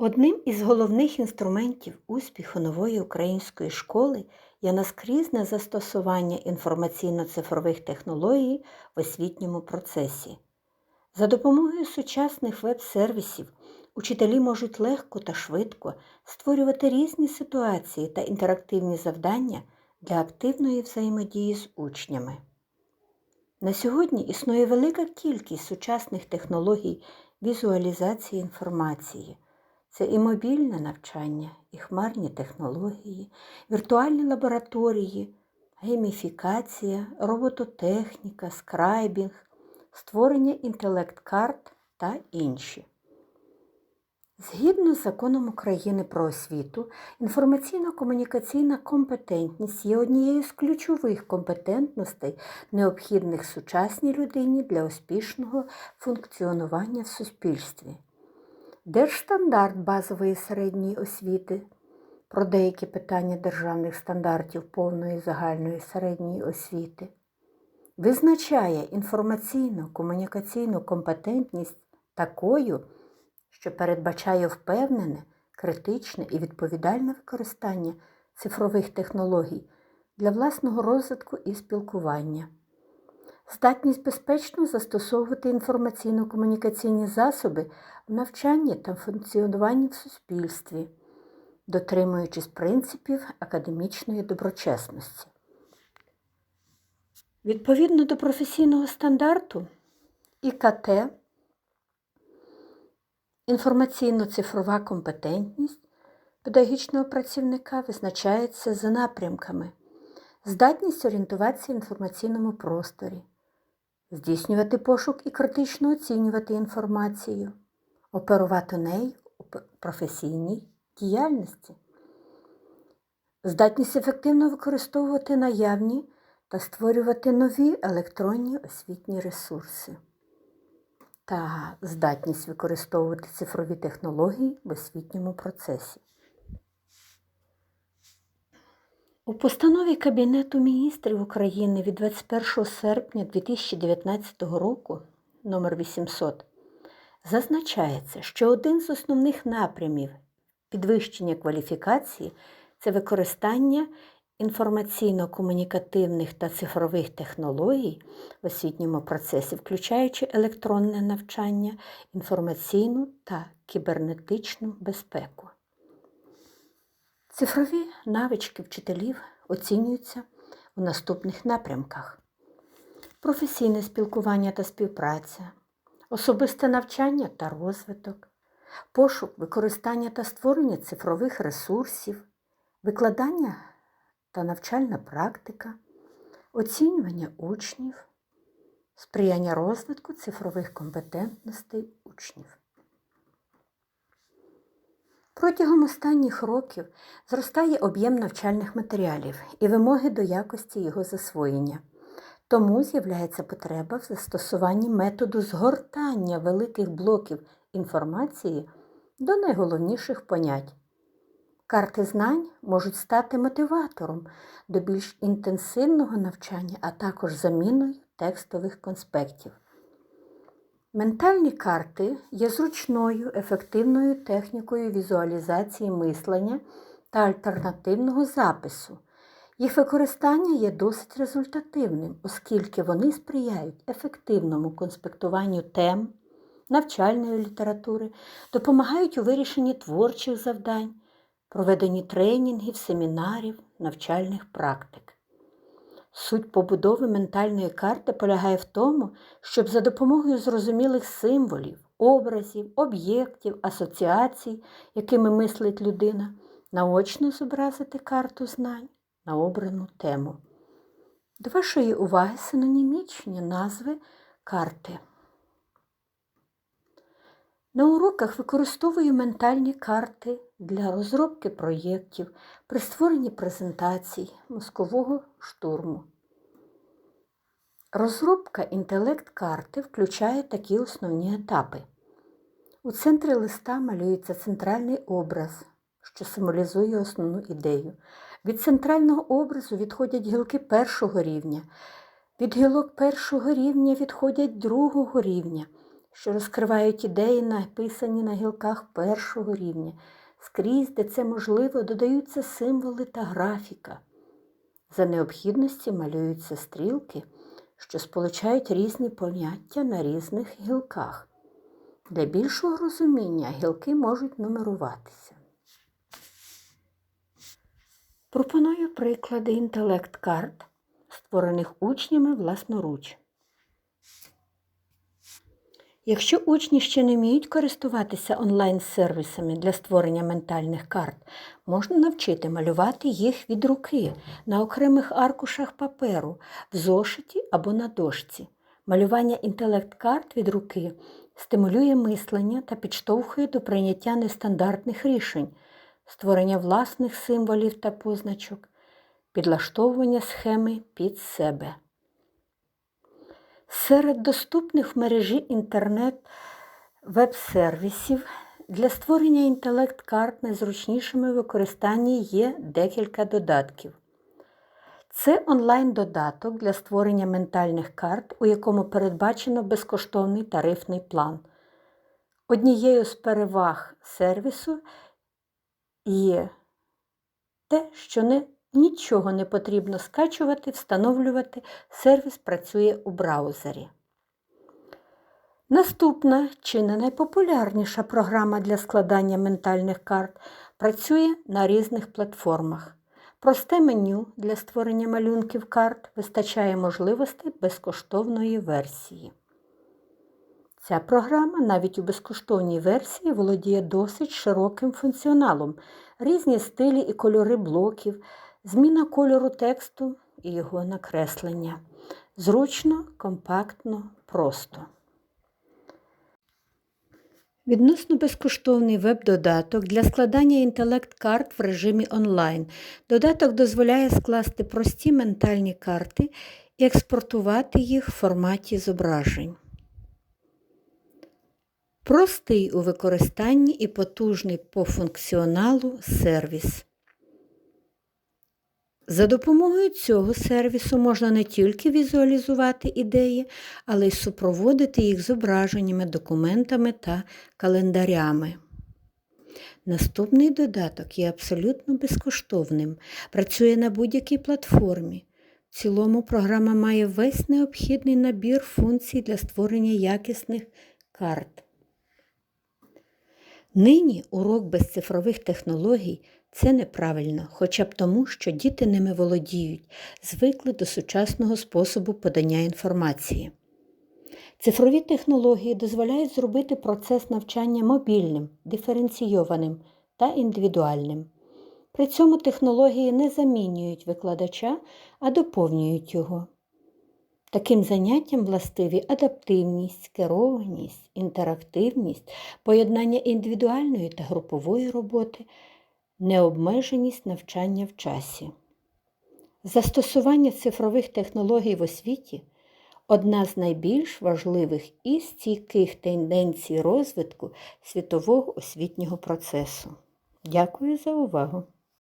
Одним із головних інструментів успіху нової української школи є наскрізне застосування інформаційно-цифрових технологій в освітньому процесі. За допомогою сучасних веб-сервісів учителі можуть легко та швидко створювати різні ситуації та інтерактивні завдання для активної взаємодії з учнями. На сьогодні існує велика кількість сучасних технологій візуалізації інформації. Це і мобільне навчання, і хмарні технології, віртуальні лабораторії, гейміфікація, робототехніка, скрайбінг, створення інтелект-карт та інші. Згідно з законом України про освіту, інформаційно-комунікаційна компетентність є однією з ключових компетентностей, необхідних сучасній людині для успішного функціонування в суспільстві. Держстандарт базової середньої освіти про деякі питання державних стандартів повної загальної середньої освіти визначає інформаційно-комунікаційну компетентність такою, що передбачає впевнене, критичне і відповідальне використання цифрових технологій для власного розвитку і спілкування. Здатність безпечно застосовувати інформаційно-комунікаційні засоби в навчанні та функціонуванні в суспільстві, дотримуючись принципів академічної доброчесності. Відповідно до професійного стандарту ІКТ, інформаційно-цифрова компетентність педагогічного працівника визначається за напрямками, здатність орієнтуватися в інформаційному просторі, здійснювати пошук і критично оцінювати інформацію, оперувати нею у професійній діяльності, здатність ефективно використовувати наявні та створювати нові електронні освітні ресурси та здатність використовувати цифрові технології в освітньому процесі. У постанові Кабінету міністрів України від 21 серпня 2019 року номер 800 зазначається, що один з основних напрямів підвищення кваліфікації це використання інформаційно-комунікативних та цифрових технологій в освітньому процесі, включаючи електронне навчання, інформаційну та кібернетичну безпеку. Цифрові навички вчителів оцінюються у наступних напрямках: професійне спілкування та співпраця, особисте навчання та розвиток, пошук, використання та створення цифрових ресурсів, викладання та навчальна практика, оцінювання учнів, сприяння розвитку цифрових компетентностей учнів. Протягом останніх років зростає об'єм навчальних матеріалів і вимоги до якості його засвоєння. Тому з'являється потреба в застосуванні методу згортання великих блоків інформації до найголовніших понять. Карти знань можуть стати мотиватором до більш інтенсивного навчання, а також заміною текстових конспектів. Ментальні карти є зручною, ефективною технікою візуалізації мислення та альтернативного запису. Їх використання є досить результативним, оскільки вони сприяють ефективному конспектуванню тем, навчальної літератури, допомагають у вирішенні творчих завдань, проведенні тренінгів, семінарів, навчальних практик. Суть побудови ментальної карти полягає в тому, щоб за допомогою зрозумілих символів, образів, об'єктів, асоціацій, якими мислить людина, наочно зобразити карту знань на обрану тему. До вашої уваги синонімічні назви карти. На уроках використовую ментальні карти для розробки проєктів при створенні презентацій мозкового штурму. Розробка інтелект-карти включає такі основні етапи. У центрі листа малюється центральний образ, що символізує основну ідею. Від центрального образу відходять гілки першого рівня. Від гілок першого рівня відходять другого рівня. що розкривають ідеї, написані на гілках першого рівня. Скрізь, де це можливо, додаються символи та графіка. За необхідності малюються стрілки, що сполучають різні поняття на різних гілках. Для більшого розуміння гілки можуть нумеруватися. Пропоную приклади інтелект-карт, створених учнями власноруч. Якщо учні ще не вміють користуватися онлайн-сервісами для створення ментальних карт, можна навчити малювати їх від руки на окремих аркушах паперу, в зошиті або на дошці. Малювання інтелект-карт від руки стимулює мислення та підштовхує до прийняття нестандартних рішень, створення власних символів та позначок, підлаштовування схеми під себе. Серед доступних в мережі інтернет веб-сервісів для створення інтелект-карт найзручнішими в використанні є декілька додатків. Це онлайн-додаток для створення ментальних карт, у якому передбачено безкоштовний тарифний план. Однією з переваг сервісу є те, що не Нічого не потрібно скачувати, встановлювати, сервіс працює у браузері. Наступна чи не найпопулярніша програма для складання ментальних карт працює на різних платформах. Просте меню для створення малюнків карт вистачає можливостей безкоштовної версії. Ця програма навіть у безкоштовній версії володіє досить широким функціоналом, різні стилі і кольори блоків зміна кольору тексту і його накреслення. Зручно, компактно, просто. Відносно безкоштовний веб-додаток для складання інтелект-карт в режимі онлайн. Додаток дозволяє скласти прості ментальні карти і експортувати їх в форматі зображень. Простий у використанні і потужний по функціоналу сервіс. За допомогою цього сервісу можна не тільки візуалізувати ідеї, але й супроводити їх зображеннями, документами та календарями. Наступний додаток є абсолютно безкоштовним, працює на будь-якій платформі. В цілому програма має весь необхідний набір функцій для створення якісних карт. Нині урок без цифрових технологій це неправильно, хоча б тому, що діти ними володіють, звикли до сучасного способу подання інформації. Цифрові технології дозволяють зробити процес навчання мобільним, диференційованим та індивідуальним. При цьому технології не замінюють викладача, а доповнюють його. Таким заняттям властиві адаптивність, керованість, інтерактивність, поєднання індивідуальної та групової роботи, необмеженість навчання в часі. Застосування цифрових технологій в освіті одна з найбільш важливих і стійких тенденцій розвитку світового освітнього процесу. Дякую за увагу!